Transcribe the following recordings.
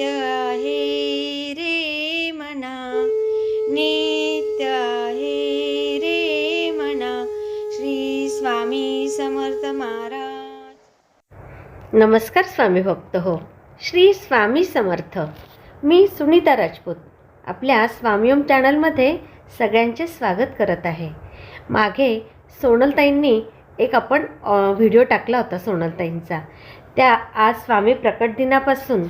नित्य आहे रे मना नित्य आहे रे मना श्री स्वामी समर्थ महाराज. नमस्कार स्वामी भक्त हो श्री स्वामी समर्थ. मी सुनीता राजपूत आपल्या स्वामीओम चॅनलमध्ये सगळ्यांचे स्वागत करत आहे. मागे सोनलताईंनी एक आपण व्हिडिओ टाकला होता सोनलताईंचा. त्या आज स्वामी प्रकट दिनापासून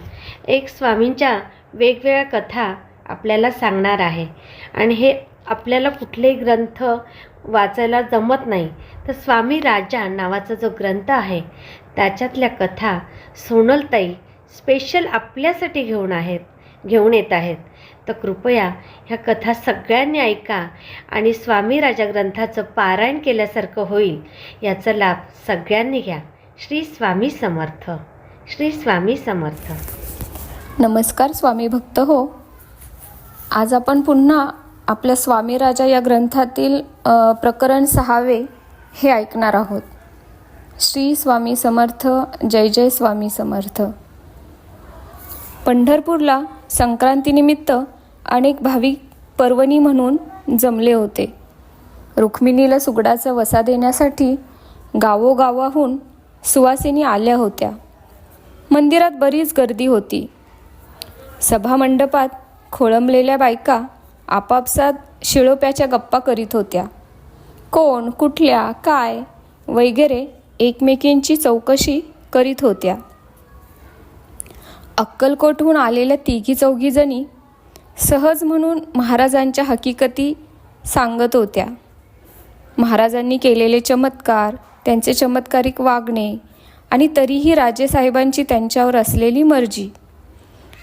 एक स्वामींच्या वेगवेगळ्या कथा आपल्याला सांगणार आहे. आणि हे आपल्याला कुठलेही ग्रंथ वाचायला जमत नाही तर स्वामी राजा नावाचा जो ग्रंथ आहे त्याच्यातल्या कथा सोनलताई स्पेशल आपल्यासाठी घेऊन आहेत घेऊन येत आहेत. तर कृपया ह्या कथा सगळ्यांनी ऐका आणि स्वामी राजा ग्रंथाचं पारायण केल्यासारखं होईल याचा लाभ सगळ्यांनी घ्या. श्री स्वामी समर्थ. श्री स्वामी समर्थ. नमस्कार स्वामी भक्त हो. आज आपण पुन्हा आपल्या स्वामी राजा या ग्रंथातील प्रकरण सहावे हे ऐकणार आहोत. श्री स्वामी समर्थ जय जय स्वामी समर्थ. पंढरपूरला संक्रांतीनिमित्त अनेक भाविक पर्वणी म्हणून जमले होते. रुक्मिणीला सुगडाचा वसा देण्यासाठी गावोगावाहून सुवासिनी आल्या होत्या. मंदिरात बरीच गर्दी होती. सभामंडपात खोळंबलेल्या बायका आपापसात शिळोप्याच्या गप्पा करीत होत्या. कोण कुठल्या काय वगैरे एकमेकींची चौकशी करीत होत्या. अक्कलकोटहून आलेल्या तिघी चौघीजणी सहज म्हणून महाराजांच्या हकीकती सांगत होत्या. महाराजांनी केलेले चमत्कार त्यांचे चमत्कारिक वागणे आणि तरीही राजेसाहेबांची त्यांच्यावर असलेली मर्जी.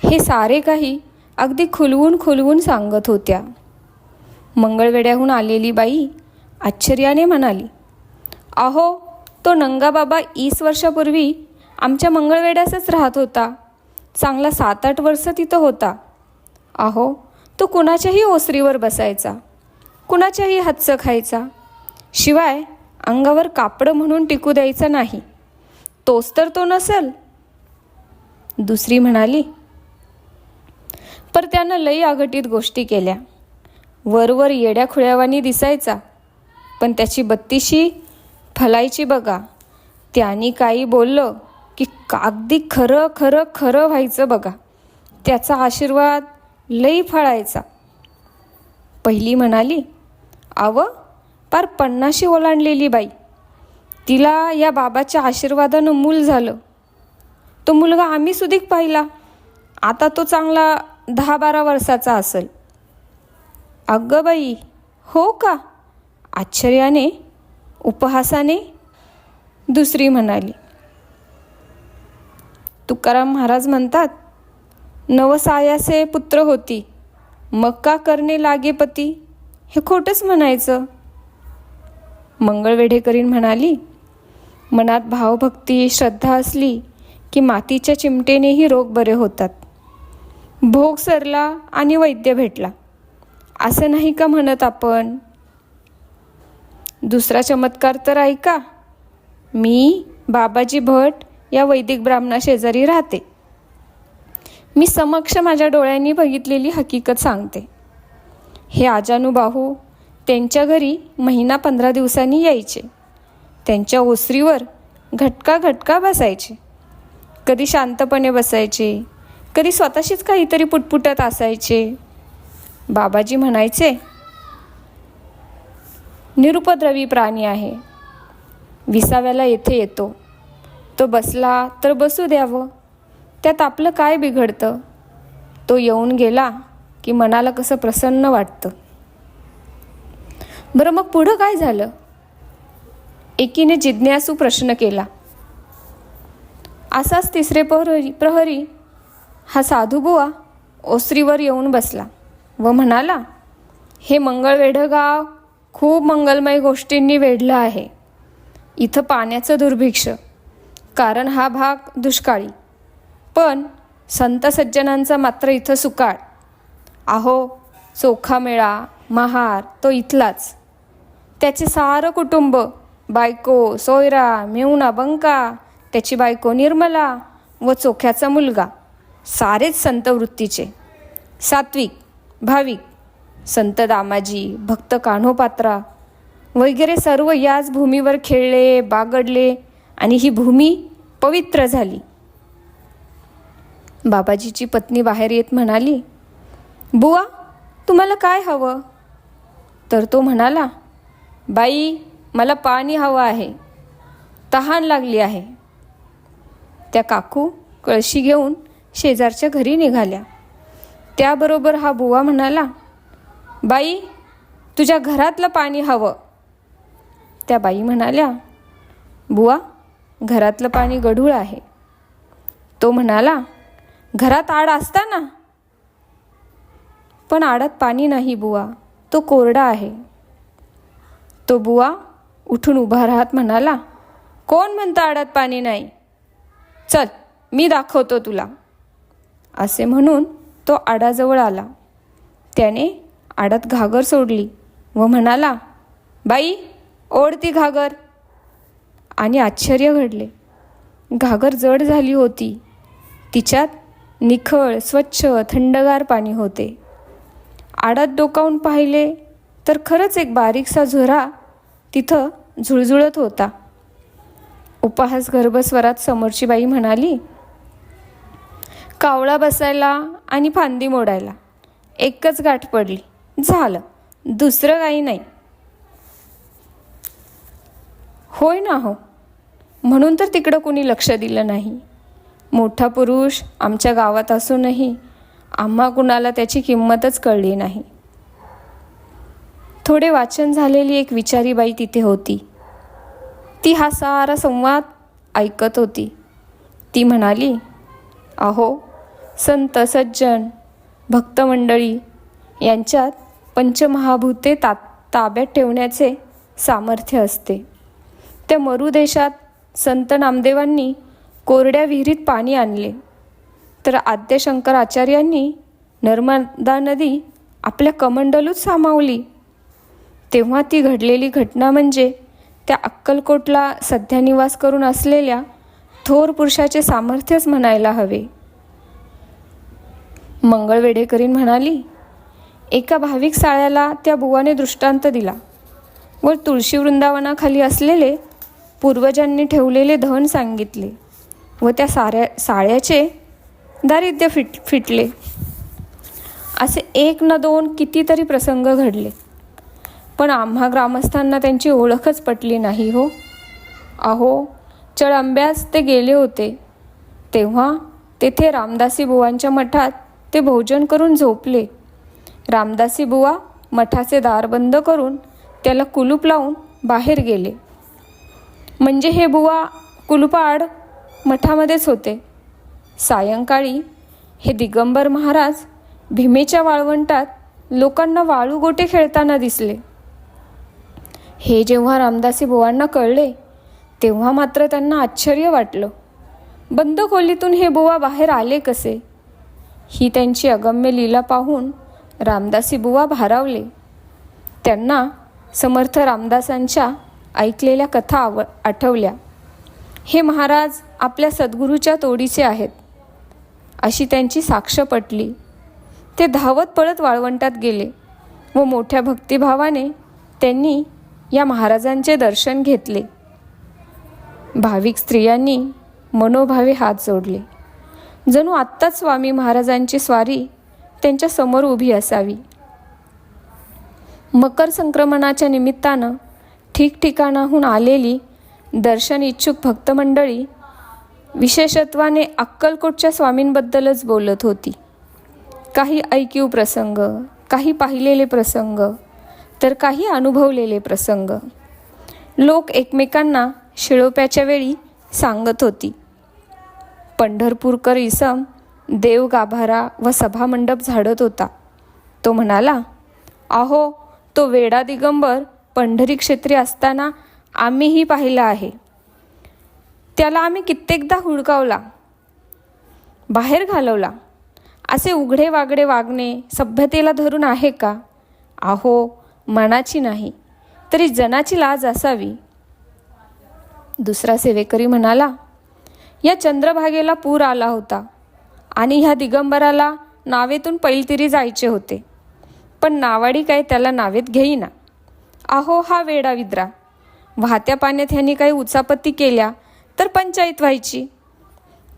हे सारे काही अगदी खुलवून खुलवून सांगत होत्या. मंगळवेड्याहून आलेली बाई आश्चर्याने म्हणाली अहो तो नंगाबाबा ईस वर्षापूर्वी आमच्या मंगळवेड्यासच राहत होता. चांगला सात आठ वर्ष तिथं होता. अहो तो कुणाच्याही ओसरीवर बसायचा कुणाच्याही हातचं खायचा. शिवाय अंगावर कापडं म्हणून टिकू द्यायचा नाही. तोच तर तो नसेल. दुसरी म्हणाली पर त्यानं लई अघटित गोष्टी केल्या. वरवर येड्या खुळ्यावानी दिसायचा. पण त्याची बत्तीशी फलायची बघा. त्यानी काही बोललं की कागदी खरं खरं खरं व्हायचं बघा. त्याचा आशीर्वाद लई फळायचा. पहिली म्हणाली आव पार पन्नाशी ओलांडलेली बाई. तिला या बाबाच्या आशीर्वादानं मूल झालं. तो मुलगा आम्ही सुधीक पाहिला. आता तो चांगला दहा बारा वर्षाचा असेल. अगं बाई हो का? आश्चर्याने उपहासाने दुसरी म्हणाली. तुकाराम महाराज म्हणतात नवसायासे पुत्र होती. मग का करणे लागे पती? हे खोटंच म्हणायचं. मंगळवेढेकरीण म्हणाली मनात भावभक्ती श्रद्धा असली की मातीच्या चिमटेनेही रोग बरे होतात. भोग सरला आणि वैद्य भेटला. असं नाही का म्हणत आपण? दुसरा चमत्कार तर ऐका. मी बाबाजी भट या वैदिक ब्राह्मणा शेजारी राहते. मी समक्ष माझ्या डोळ्यांनी बघितलेली हकीकत सांगते. हे आजानुबाहू त्यांच्या घरी महिना पंधरा दिवसांनी यायचे. त्यांच्या ओसरीवर घटका घटका बसायचे. कधी शांतपणे बसायचे. कधी स्वतःशीच काहीतरी पुटपुटत असायचे. बाबाजी म्हणायचे निरुपद्रवी प्राणी आहे. विसाव्याला येथे येतो. तो बसला तर बसू द्यावं. त्यात आपलं काय बिघडतं? तो येऊन गेला की मनाला कसं प्रसन्न वाटतं. बरं मग पुढं काय झालं? एकीने जिज्ञासू प्रश्न केला. असाच तिसरे प्रहरी प्रहरी हा साधूबुवा ओसरीवर येऊन बसला व म्हणाला हे मंगळवेढं गाव खूप मंगलमय गोष्टींनी वेढलं आहे. इथं पाण्याचं दुर्भिक्ष कारण हा भाग दुष्काळी. पण संत सज्जनांचा मात्र इथं सुकाळ. आहो चोखा मेळा महार तो इथलाच. त्याचे सारं कुटुंब बायको सोयरा मेवणा बंका त्याची बायको निर्मला व चोख्याचा मुलगा सारेच संत वृत्तीचे. सात्विक भाविक संत दामाजी भक्त कान्होपात्रा वगैरे सर्व याच भूमीवर खेळले बागडले आणि ही भूमी पवित्र झाली. बाबाजीची पत्नी बाहेर येत म्हणाली बुवा तुम्हाला काय हवं? तर तो म्हणाला बाई मला पाणी हवं आहे. तहान लागली आहे. त्या काकू कळशी घेऊन शेजारच्या घरी निघाल्या. त्याबरोबर हा बुवा म्हणाला बाई तुझ्या घरातलं पाणी हवं. त्या बाई म्हणाल्या बुवा घरातलं पाणी गढूळ आहे. तो म्हणाला घरात आड असता ना पण आडात पाणी नाही बुवा तो कोरडा आहे. तो बुवा उठून उभा राहत म्हणाला कोण म्हणतं आडात पाणी नाही? चल मी दाखवतो तुला. असे म्हणून तो आडाजवळ आला. त्याने आडात घागर सोडली व म्हणाला बाई ओढ ती घागर. आणि आश्चर्य घडले. घागर जड झाली होती. तिच्यात निखळ स्वच्छ थंडगार पाणी होते. आडात डोकावून पाहिले तर खरंच एक बारीकसा झुरा तिथं झुळझुळत होता. उपहास गर्भस्वरात समोरची बाई म्हणाली कावळा बसायला आणि फांदी मोडायला एकच गाठ पडली. झालं. दुसरं काही नाही. होय ना हो. म्हणून तर तिकडं कोणी लक्ष दिलं नाही. मोठा पुरुष आमच्या गावात असूनही आम्हा कुणाला त्याची किंमतच कळली नाही. थोडे वाचन झालेली एक विचारी बाई तिथे होती. ती हा सारा संवाद ऐकत होती. ती म्हणाली अहो संत सज्जन भक्तमंडळी यांच्यात पंचमहाभूते ता ताब्यात ठेवण्याचे सामर्थ्य असते. त्या मरुदेशात संत नामदेवांनी कोरड्या विहिरीत पाणी आणले. तर आद्यशंकर आचार्यांनी नर्मदा नदी आपल्या कमंडलूत सामावली. तेव्हा ती घडलेली घटना म्हणजे त्या अक्कलकोटला सध्या निवास करून असलेल्या थोर पुरुषाचे सामर्थ्यच म्हणायला हवे. मंगळ वेडेकरीन म्हणाली एका भाविक साळ्याला त्या बुवाने दृष्टांत दिला. व तुळशी वृंदावनाखाली असलेले पूर्वजांनी ठेवलेले धन सांगितले व त्या साऱ्या साळ्याचे दारिद्र्य फिट फिटले. असे एक न दोन कितीतरी प्रसंग घडले. पण आम्हा ग्रामस्थांना त्यांची ओळखच पटली नाही हो. अहो चळंब्यास ते गेले होते. तेव्हा तेथे रामदासी बुवांच्या मठात ते भोजन करून झोपले. रामदासी बुवा मठाचे दार बंद करून त्याला कुलूप लावून बाहेर गेले. म्हणजे हे बुवा कुलुपाआड मठामध्येच होते. सायंकाळी हे दिगंबर महाराज भीमेच्या वाळवंटात लोकांना वाळू गोटे खेळताना दिसले. हे जेव्हा रामदासी बुवांना कळले तेव्हा मात्र त्यांना आश्चर्य वाटलं. बंद खोलीतून हे बुवा बाहेर आले कसे? ही त्यांची अगम्य लीला पाहून रामदासी बुवा भारावले. त्यांना समर्थ रामदासांच्या ऐकलेल्या कथा आव आठवल्या. हे महाराज आपल्या सद्गुरूच्या तोडीचे आहेत. अशी त्यांची साक्ष पटली. ते धावत पळत वाळवंटात गेले व मोठ्या भक्तिभावाने त्यांनी या महाराजांचे दर्शन घेतले. भाविक स्त्रियांनी मनोभावे हात जोडले. जणू आत्ताच स्वामी महाराजांची स्वारी त्यांच्यासमोर उभी असावी. मकर संक्रमणाच्या निमित्तानं ठिकठिकाणाहून आलेली दर्शन इच्छुक भक्तमंडळी विशेषत्वाने अक्कलकोटच्या स्वामींबद्दलच बोलत होती. काही ऐकीव प्रसंग काही पाहिलेले प्रसंग तर काही अनुभवलेले प्रसंग. लोक एकमेकांना शिळोप्याच्या वेळी सांगत होती. पंढरपूरकर इसम देव गाभारा व सभामंडप झाडत होता. तो म्हणाला अहो तो वेडा दिगंबर पंढरी क्षेत्री असताना आम्हीही पाहिला आहे. त्याला आम्ही कित्येकदा हुडकावला बाहेर घालवला. असे उघडे वागडे वागणे सभ्यतेला धरून आहे का? अहो मनाची नाही. तरी जनाची लाज असावी. दुसरा सेवेकरी म्हणाला या चंद्रभागेला पूर आला होता आणि ह्या दिगंबराला नावेतून पैलतिरी जायचे होते. पण नावाडी काय त्याला नावेत घेईना. अहो हा वेडा विद्रा. वाहत्या पाण्यात ह्यांनी काही उचापत्ती केल्या तर पंचायत व्हायची.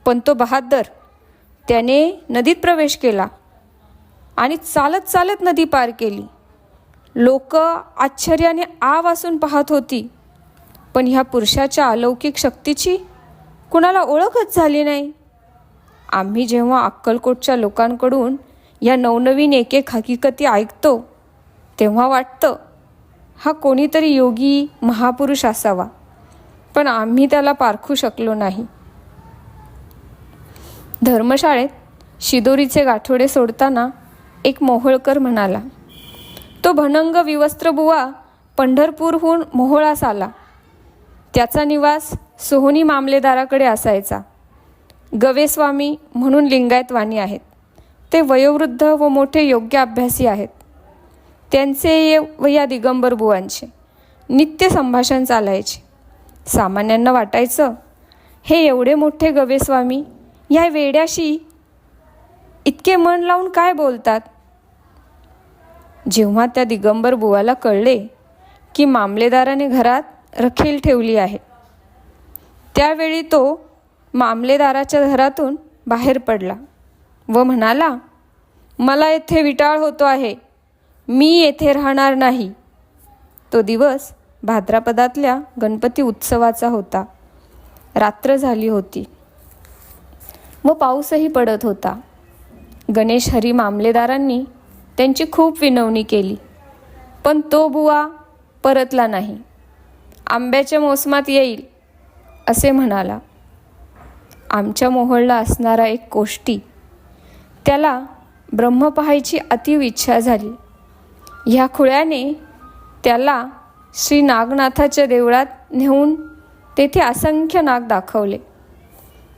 पण तो बहादर त्याने नदीत प्रवेश केला आणि चालत चालत नदी पार केली. लोक आश्चर्याने आ वासून पाहत होती. पण ह्या पुरुषाच्या अलौकिक शक्तीची कुणाला ओळखच झाली नाही. आम्ही जेव्हा अक्कलकोटच्या लोकांकडून या नवनवीन एक एक हकीकती ऐकतो तेव्हा वाटतं हा कोणीतरी योगी महापुरुष असावा पण आम्ही त्याला पारखू शकलो नाही. धर्मशाळेत शिदोरीचे गाठोडे सोडताना एक मोहोळकर म्हणाला तो भनंग विवस्त्रबुवा पंढरपूरहून मोहोळास आला. त्याचा निवास सोहोनी मामलेदाराकडे असायचा. गवेस्वामी म्हणून लिंगायत वाणी आहेत. ते वयोवृद्ध व मोठे योग्य अभ्यासी आहेत. त्यांचे ये- व या दिगंबर बुवांचे. नित्य संभाषण चालायचे. सामान्यांना वाटायचं हे एवढे मोठे गवेस्वामी या वेड्याशी इतके मन लावून काय बोलतात? जेव्हा त्या दिगंबर बुवाला कळले की मामलेदाराने घरात रखेल ठेवली आहे त्यावेळी तो मामलेदाराच्या घरातून बाहेर पडला व म्हणाला मला येथे विटाळ होतो आहे मी येथे राहणार नाही. तो दिवस भाद्रापदातल्या गणपती उत्सवाचा होता. रात्र झाली होती व पाऊसही पडत होता. गणेश हरी मामलेदारांनी त्यांची खूप विनवणी केली. पण तो बुवा परतला नाही. आंब्याच्या मोसमात येईल असे म्हणाला. आमच्या मोहळला असणारा एक कोष्टी त्याला ब्रह्म पाहायची अतिव इच्छा झाली. ह्या खुळ्याने त्याला श्री नागनाथाच्या देवळात नेऊन तेथे असंख्य नाग दाखवले.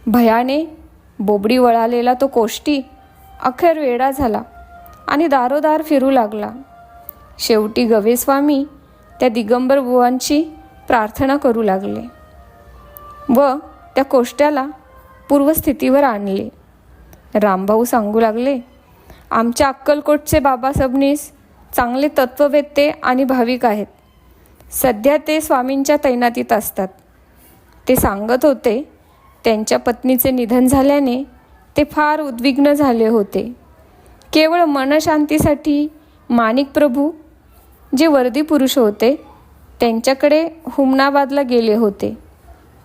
भयाने बोबडी वळालेला तो कोष्टी अखेर वेडा झाला. आणि दारोदार फिरू लागला. शेवटी गवेस्वामी त्या दिगंबर बुवांची प्रार्थना करू लागले व त्या कोष्ट्याला पूर्वस्थितीवर आणले. रामभाऊ सांगू लागले आमच्या अक्कलकोटचे बाबा सबनीस चांगले तत्ववेत्ते आणि भाविक आहेत. सध्या ते स्वामींच्या तैनातीत असतात. ते सांगत होते त्यांच्या पत्नीचे निधन झाल्याने ते फार उद्विग्न झाले होते. केवळ मनशांतीसाठी माणिक प्रभू जे वर्दी पुरुष होते त्यांच्याकडे हुमनाबादला गेले होते.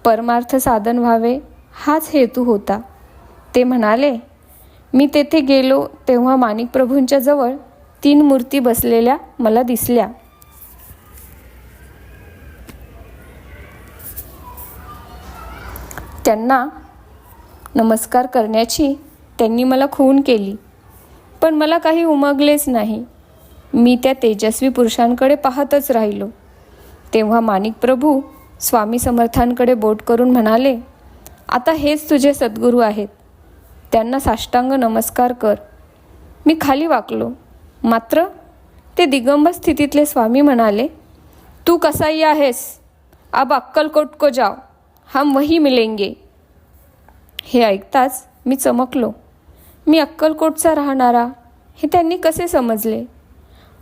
परमार्थ साधन व्हावे हाच हेतू होता. ते म्हणाले मी तेथे गेलो तेव्हा माणिक प्रभूंच्या जवळ तीन मूर्ती बसलेल्या मला दिसल्या. त्यांना नमस्कार करण्याची त्यांनी मला खून केली. पण मला काही उमगलेच नाही. मी त्या तेजस्वी पुरुषांकडे पाहतच राहिलो. तेव्हा माणिक प्रभू स्वामी समर्थांकडे बोट करून म्हणाले आता हेच तुझे सद्गुरू आहेत. त्यांना साष्टांग नमस्कार कर. मी खाली वाकलो. मात्र ते दिगंब स्थितीतले स्वामी म्हणाले तू कसाही आहेस? अब अक्कलकोट को जाओ हम वही मिलेंगे. हे ऐकताच मी चमकलो. मी अक्कलकोटचा राहणारा हे त्यांनी कसे समजले?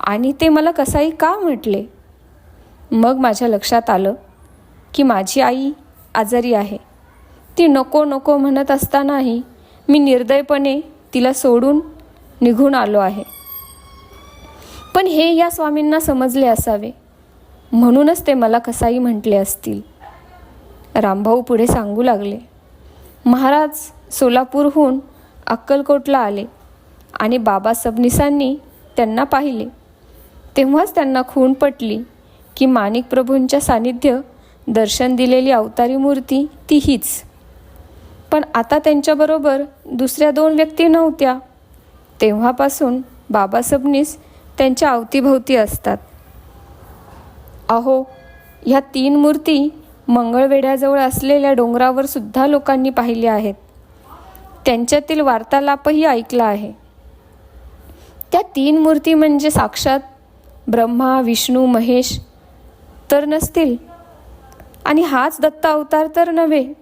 आणि ते मला कसाही का म्हटले? मग माझ्या लक्षात आलं की माझी आई आजारी आहे. ती नको नको म्हणत असतानाही मी निर्दयपणे तिला सोडून निघून आलो आहे. पण हे या स्वामींना समजले असावे. म्हणूनच ते मला कसाही म्हटले असतील. रामभाऊ पुढे सांगू लागले महाराज सोलापूरहून अक्कलकोटला आले आणि बाबा सबनिसांनी त्यांना पाहिले. तेव्हाच त्यांना खूण पटली की माणिक प्रभूंच्या सानिध्य दर्शन दिलेली अवतारी मूर्ती ती हीच. पण आता त्यांच्याबरोबर दुसऱ्या दोन व्यक्ती नव्हत्या. तेव्हापासून बाबा सबनीस त्यांच्या अवतीभोवती असतात. अहो ह्या तीन मूर्ती मंगळवेढ्याजवळ असलेल्या डोंगरावर सुद्धा लोकांनी पाहिल्या आहेत. त्यांच्यातील वार्तालापही ऐकला आहे. त्या तीन मूर्ती म्हणजे साक्षात ब्रह्मा विष्णू महेश तर नसतील. आणि हाच दत्ता अवतार तर नव्हे.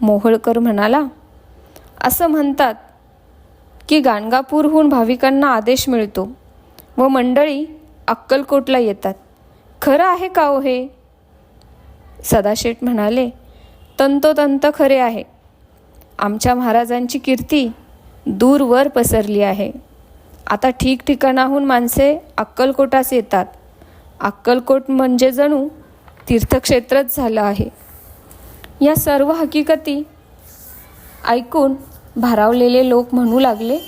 मोहोळकर म्हणाला असं म्हणतात की गाणगापूरहून भाविकांना आदेश मिळतो व मंडळी अक्कलकोटला येतात. खरं आहे का हो हे? सदाशेठ म्हणाले तंतोतंत खरे आहे. आमच्या महाराजांची कीर्ती दूरवर पसरली आहे. आता ठिकठिकाणाहून माणसे अक्कलकोटास येतात. अक्कलकोट म्हणजे जणू तीर्थक्षेत्रच झालं आहे. या सर्व हकीकती ऐकून भारावलेले लोक म्हणू लागले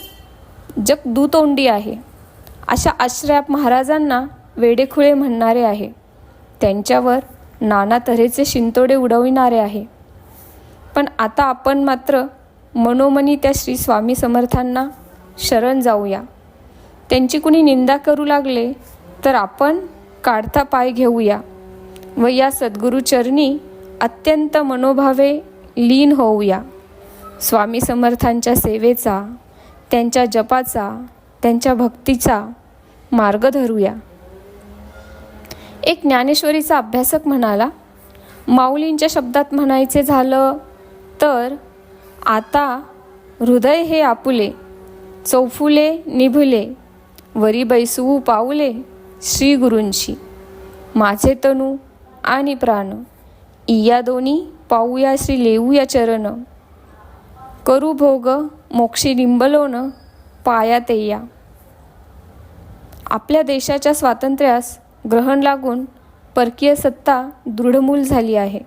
जग दुतोंडी आहे. अशा आश्रयाप महाराजांना वेडेखुळे म्हणणारे आहे. त्यांच्यावर नाना तऱ्हेचे शिंतोडे उडविणारे आहे. पण आता आपण मात्र मनोमनी त्या श्री स्वामी समर्थांना शरण जाऊया. त्यांची कुणी निंदा करू लागले तर आपण काढता पाय घेऊया व या सद्गुरूचरणी अत्यंत मनोभावे लीन होऊया. स्वामी समर्थांच्या सेवेचा त्यांच्या जपाचा त्यांच्या भक्तीचा मार्ग धरूया. एक ज्ञानेश्वरीचा अभ्यासक म्हणाला माऊलींच्या शब्दात म्हणायचे झालं तर आता हृदय हे आपुले चौफुले निभुले वरी बैसवू पाऊले श्री गुरूंची माझे तनू आणि प्राण इया दोन्ही पाऊया श्री लेऊया चरण. करू भोग मोक्षी निंबलोन पाया तेया. आपल्या देशाच्या स्वातंत्र्यास ग्रहण लागून परकीय सत्ता दृढमूल झाली आहे.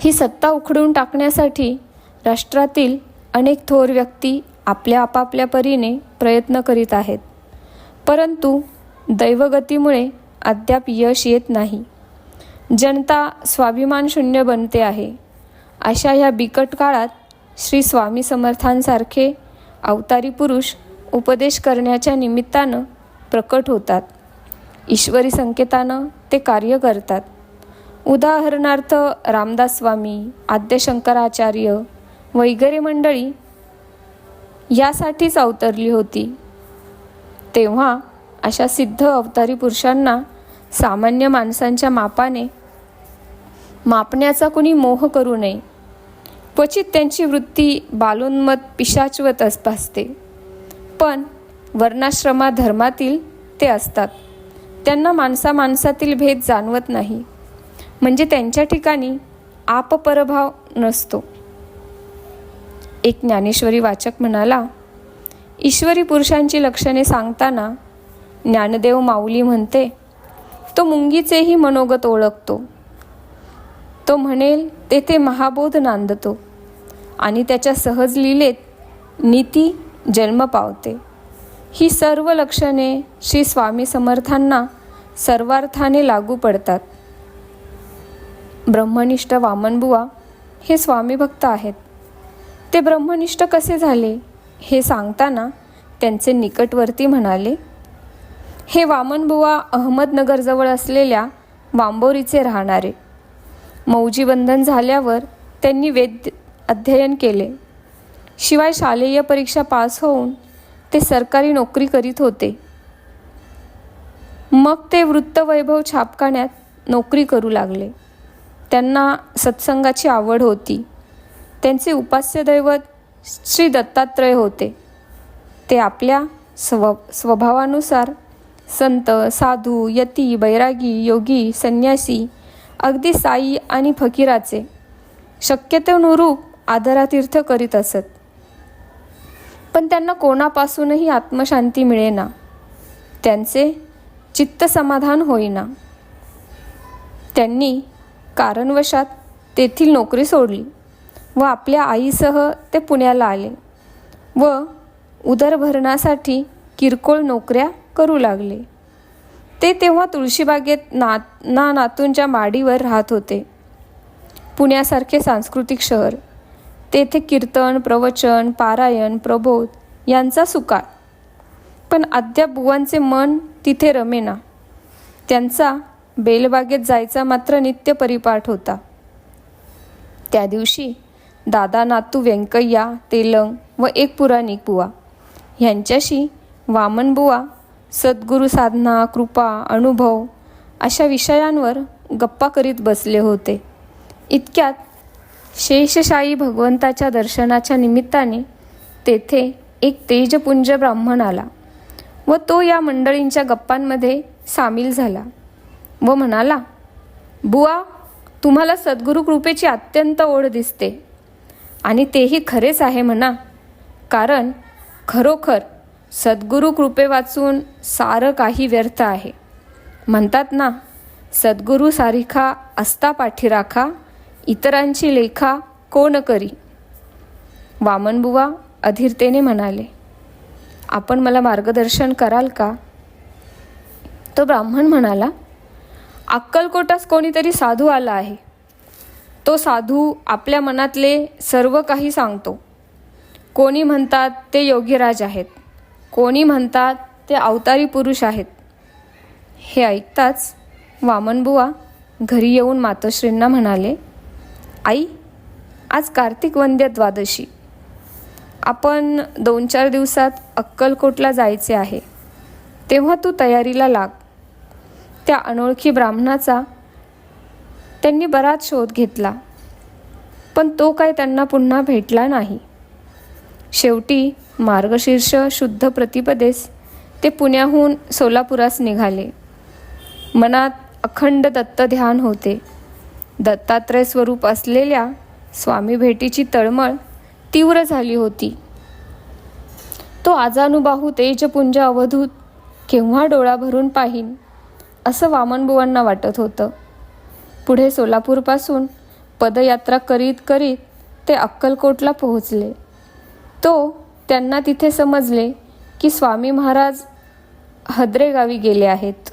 ही सत्ता उखडून टाकण्यासाठी राष्ट्रातील अनेक थोर व्यक्ती आपल्या आपापल्या परीने प्रयत्न करीत आहेत. परंतु दैवगतीमुळे अद्याप यश येत नाही. जनता स्वाभिमान शून्य बनते आहे. अशा ह्या बिकट काळात श्री स्वामी समर्थांसारखे अवतारी पुरुष उपदेश करण्याच्या निमित्तानं प्रकट होतात. ईश्वरी संकेतानं ते कार्य करतात. उदाहरणार्थ रामदास स्वामी आद्यशंकराचार्य वगैरे मंडळी यासाठीच अवतरली होती. तेव्हा अशा सिद्ध अवतारी पुरुषांना सामान्य माणसांच्या मापाने मापण्याचा कुणी मोह करू नये. क्वचित त्यांची वृत्ती बालोन्मत पिशाचवत अस पण वर्णाश्रमा धर्मातील ते असतात. त्यांना माणसा माणसातील भेद जाणवत नाही. म्हणजे त्यांच्या ठिकाणी आपपरभाव नसतो. एक ज्ञानेश्वरी वाचक म्हणाला ईश्वरी पुरुषांची लक्षणे सांगताना ज्ञानदेव माऊली म्हणते तो मुंगीचेही मनोगत ओळखतो. तो म्हणेल तेथे महाबोध नांदतो आणि त्याच्या सहज लिलेत नीती जन्म पावते. ही सर्व लक्षणे श्री स्वामी समर्थांना सर्वार्थाने लागू पडतात. ब्रह्मनिष्ठ वामनबुवा हे स्वामी भक्त आहेत. ते ब्रह्मनिष्ठ कसे झाले हे सांगताना त्यांचे निकटवर्ती म्हणाले हे वामनबुवा अहमदनगरजवळ असलेल्या वांबोरीचे राहणारे. मौजीबंधन झाल्यावर त्यांनी वेद अध्ययन केले. शिवाय शालेय परीक्षा पास होऊन ते सरकारी नोकरी करीत होते. मग ते वृत्तवैभव छापखान्यात नोकरी करू लागले. त्यांना सत्संगाची आवड होती. त्यांचे उपास्य दैवत श्री दत्तात्रय होते. ते आपल्या स्व स्वभावानुसार संत साधू यती बैरागी योगी संन्यासी अगदी साई आणि फकीराचे शक्यतेनुरूप आदरातीर्थ करीत असत. पण त्यांना कोणापासूनही आत्मशांती मिळेना. त्यांचे चित्त समाधान होईना. त्यांनी कारणवशात तेथील नोकरी सोडली व आपल्या आईसह ते पुण्याला आले व उदरभरणासाठी किरकोळ नोकऱ्या करू लागले. ते तेव्हा तुळशीबागेत नात ना नातूंच्या माडीवर राहत होते. पुण्यासारखे सांस्कृतिक शहर तेथे कीर्तन प्रवचन पारायण प्रबोध यांचा सुकाळ. पण अद्याप बुवांचे मन तिथे रमेना. त्यांचा बेलबागेत जायचा मात्र नित्य परिपाठ होता. त्या दिवशी दादा नातू व्यंकय्या तेलंग व एक पुराणिक बुवा ह्यांच्याशी वामन बुवा सद्गुरू साधना कृपा अनुभव अशा विषयांवर गप्पा करीत बसले होते. इतक्यात शेषशाही भगवंताच्या दर्शनाच्या निमित्ताने तेथे एक तेजपुंज ब्राह्मण आला व तो या मंडळींच्या गप्पांमध्ये सामील झाला. व म्हणाला बुवा तुम्हाला सद्गुरू कृपेची अत्यंत ओढ दिसते. आणि तेही खरेच आहे म्हणा. कारण खरोखर सद्गुरू कृपे वाचून सारं काही व्यर्थ आहे. म्हणतात ना सद्गुरू सारिखा असता पाठीराखा इतरांची लेखा कोण करी? वामनबुवा अधीरतेने म्हणाले आपण मला मार्गदर्शन कराल का? तो ब्राह्मण म्हणाला अक्कलकोटास कोणीतरी साधू आला आहे. तो साधू आपल्या मनातले सर्व काही सांगतो. कोणी म्हणतात ते योगीराज आहेत. कोणी म्हणतात ते अवतारी पुरुष आहेत. हे ऐकताच वामनबुवा घरी येऊन मातोश्रींना म्हणाले आई आज कार्तिक वंद्य द्वादशी. आपण दोन चार दिवसात अक्कलकोटला जायचे आहे. तेव्हा तू तयारीला लाग. त्या अनोळखी ब्राह्मणाचा त्यांनी बराच शोध घेतला. पण तो काय त्यांना पुन्हा भेटला नाही. शेवटी मार्गशीर्ष शुद्ध प्रतिपदेस ते पुण्याहून सोलापुरास निघाले. मनात अखंड दत्त ध्यान होते. दत्तात्रय स्वरूप असलेल्या स्वामी भेटीची तळमळ तीव्र झाली होती. तो आजानुबाहू तेजपुंज अवधूत केव्हा डोळा भरून पाहीन? असं वामनबुवांना वाटत होतं. पुढे सोलापूरपासून पदयात्रा करीत करीत ते अक्कलकोटला पोहोचले. तो त्यांना तिथे समजले की स्वामी महाराज हद्रे गावी गेले आहेत.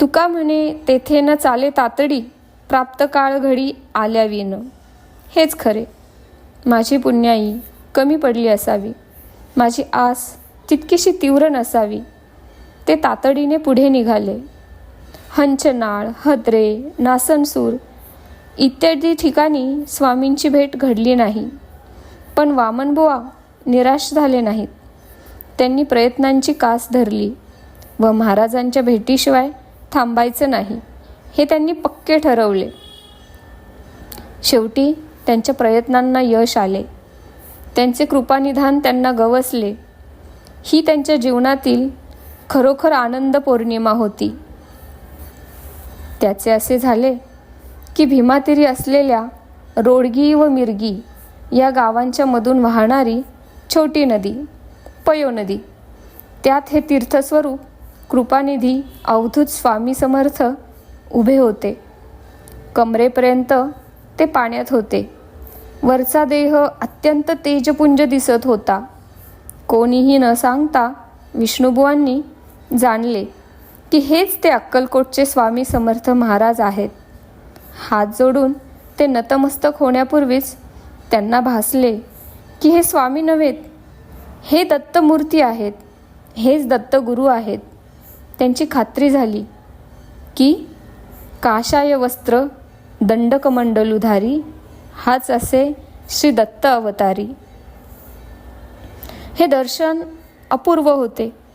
तुका म्हणे तेथे न चाले तातडी प्राप्त काळ घडी आल्या हेच खरे. माझी पुण्याई कमी पडली असावी. माझी आस तितकीशी तीव्र नसावी. ते तातडीने पुढे निघाले. हंचनाळ हद्रे नासनसूर इत्यादी ठिकाणी स्वामींची भेट घडली नाही. पण वामनबुवा निराश झाले नाहीत. त्यांनी प्रयत्नांची कास धरली व महाराजांच्या भेटीशिवाय थांबायचं नाही हे त्यांनी पक्के ठरवले. शेवटी त्यांच्या प्रयत्नांना यश आले. त्यांचे कृपानिधान त्यांना गवसले. ही त्यांच्या जीवनातील खरोखर आनंद पौर्णिमा होती. त्याचे असे झाले की भीमातिरी असलेल्या रोडगी व मिरगी या गावांच्या मधून वाहणारी छोटी नदी पयो नदी त्यात हे तीर्थस्वरूप कृपानिधी अवधूत स्वामी समर्थ उभे होते. कमरेपर्यंत ते पाण्यात होते. वरचा देह अत्यंत तेजपुंज दिसत होता. कोणीही न सांगता विष्णुबुवांनी जाणले की हेच ते अक्कलकोटचे स्वामी समर्थ महाराज आहेत. हात जोडून ते नतमस्तक होण्यापूर्वीच त्यांना भासले की हे स्वामी नव्हेत. हे दत्तमूर्ती आहेत. हेच दत्तगुरू आहेत. त्यांची खात्री झाली की काशाय वस्त्र दंडकमंडलुधारी हाच असे श्री दत्त अवतारी. हे दर्शन अपूर्व होते.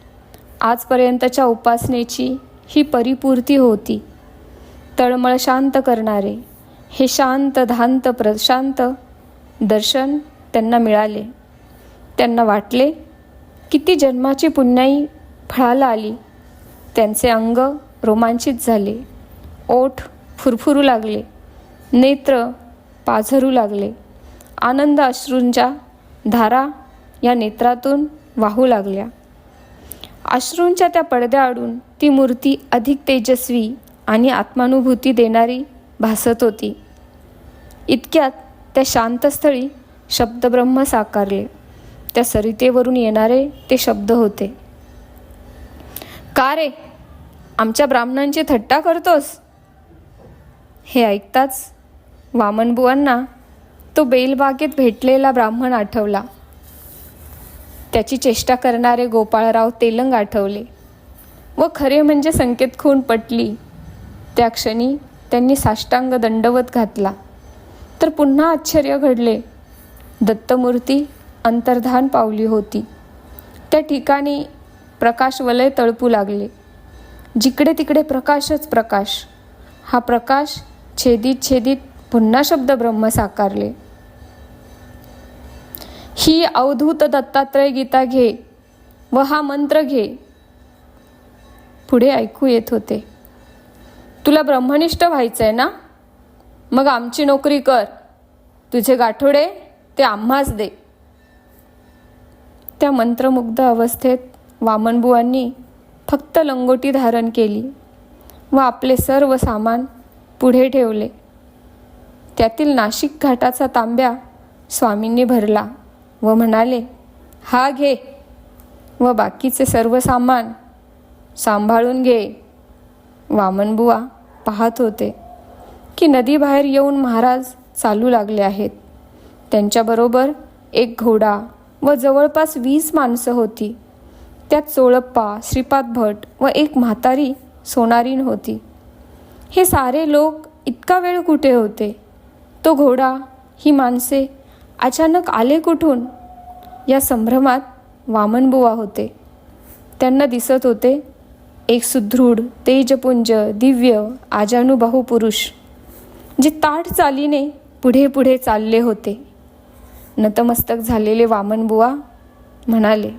आजपर्यंतच्या उपासनेची ही परिपूर्ती होती. तळमळ शांत करणारे हे शांत धांत प्रशांत दर्शन त्यांना मिळाले. त्यांना वाटले किती जन्माची पुण्याई फळाला आली. त्यांचे अंग रोमांचित झाले. ओठ फुरफुरू लागले. नेत्र पाझरू लागले. आनंद अश्रूंच्या धारा या नेत्रातून वाहू लागल्या. अश्रूंच्या त्या पडद्याआडून ती मूर्ती अधिक तेजस्वी आणि आत्मानुभूती देणारी भासत होती. इतक्यात त्या शांतस्थळी शब्दब्रह्म साकारले. त्या सरितेवरून येणारे ते शब्द होते. का रे? आमच्या ब्राह्मणांची थट्टा करतोस? हे ऐकताच वामनबुवांना तो बेलबागेत भेटलेला ब्राह्मण आठवला. त्याची चेष्टा करणारे गोपाळराव तेलंग आठवले. व खरे म्हणजे संकेत खून पटली. त्या क्षणी त्यांनी साष्टांग दंडवत घातला. तर पुन्हा आश्चर्य घडले. दत्तमूर्ती अंतर्धान पावली होती. त्या ठिकाणी प्रकाश वलय तळपू लागले. जिकडे तिकडे प्रकाशच प्रकाश. हा प्रकाश छेदित छेदित पुन्हा शब्द ब्रह्म साकारले. ही अवधूत दत्तात्रय गीता घे व हा मंत्र घे. पुढे ऐकू येत होते. तुला ब्रह्मनिष्ठ व्हायचं आहे ना? मग आमची नोकरी कर. तुझे गाठोडे ते आम्हाच दे. त्या मंत्रमुग्ध अवस्थेत वामनबुवांनी फक्त लंगोटी धारण केली व आपले सर्व सामान पुढे ठेवले. त्यातील नाशिक घाटाचा तांब्या स्वामींनी भरला. व म्हणाले हा घे व बाकीचे सर्व सामान सांभाळून घे. वामनबुवा पाहत होते की नदीबाहेर येऊन महाराज चालू लागले आहेत. त्यांच्याबरोबर एक घोडा व जवळपास वीस माणसं होती. त्यात चोळप्पा श्रीपाद भट व एक म्हातारी सोनारीन होती. हे सारे लोक इतका वेळ कुठे होते? तो घोडा ही माणसे अचानक आले कुठून? या संभ्रमात वामनबुवा होते. त्यांना दिसत होते एक सुदृढ तेजपुंज दिव्य आजानुबाहू पुरुष जे ताठ चालीने पुढे पुढे चालले होते. नतमस्तक झालेले वामनबुवा म्हणाले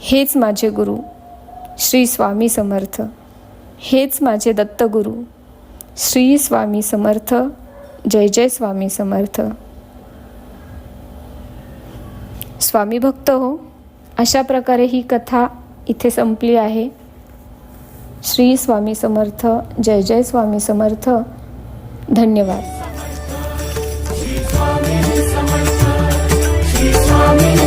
हेच माझे गुरु श्री स्वामी समर्थ. हेच माझे दत्तगुरु श्री स्वामी समर्थ. जय जय स्वामी समर्थ. स्वामी भक्त हो. अशा प्रकारे ही कथा इथे संपली आहे. श्री स्वामी समर्थ जय जय स्वामी समर्थ. धन्यवाद.